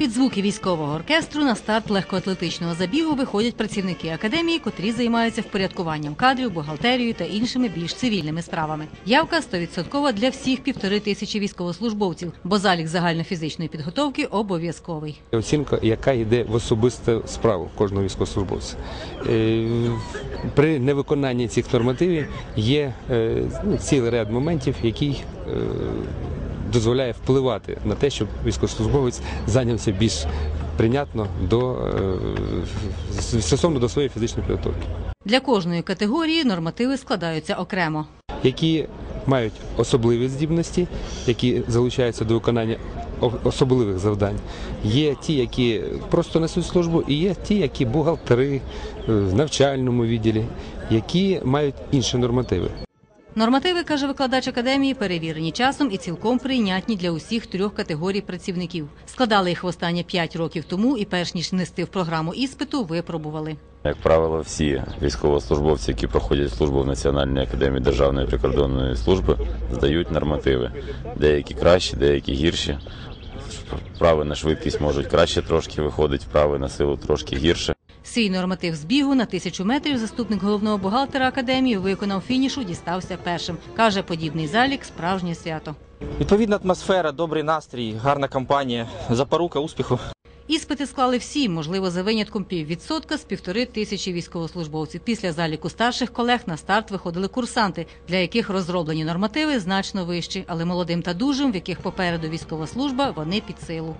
Під звуки військового оркестру на старт легкоатлетичного забігу виходять працівники академії, котрі займаються впорядкуванням кадрів, бухгалтерією та іншими більш цивільними справами. Явка 100% для всіх півтори тисячі військовослужбовців, бо залік загальнофізичної підготовки обов'язковий. Оцінка, яка йде в особисту справу кожного військовослужбовця. Е, При невиконанні цих нормативів є е, ну, цілий ряд моментів, е, дозволяє впливати на те, щоб військовослужбовець зайнявся більш прийнятно до е, стосовно до своєї фізичної підготовки. Для кожної категорії нормативи складаються окремо. які мають особливі здібності, які залучаються до виконання особливих завдань. Є ті, які просто несуть службу, і є ті, які бухгалтери е, в навчальному відділі, які мають інші нормативи. Нормативи, каже викладач академії, перевірені часом і цілком прийнятні для усіх трьох категорій працівників. Складали їх востаннє 5 років тому і перш ніж внести в програму іспиту, випробували. Як правило, всі військовослужбовці, які проходять службу в Національній академії Державної прикордонної служби, здають нормативи. Деякі кращі, деякі гірші. Вправи на швидкість можуть краще трошки виходить, вправи на силу трошки гірше. Свій норматив збігу на тисячу метрів заступник головного бухгалтера академії виконав фінішу, дістався першим. Каже, подібний залік справжнє свято. Відповідна атмосфера, добрий настрій, гарна компанія, запорука успіху. Іспити склали всі, можливо, за винятком піввідсотка з півтори тисячі військовослужбовців. Після заліку старших колег на старт виходили курсанти, для яких розроблені нормативи значно вищі, але молодим та дужим, в яких попереду військова служба, вони під силу.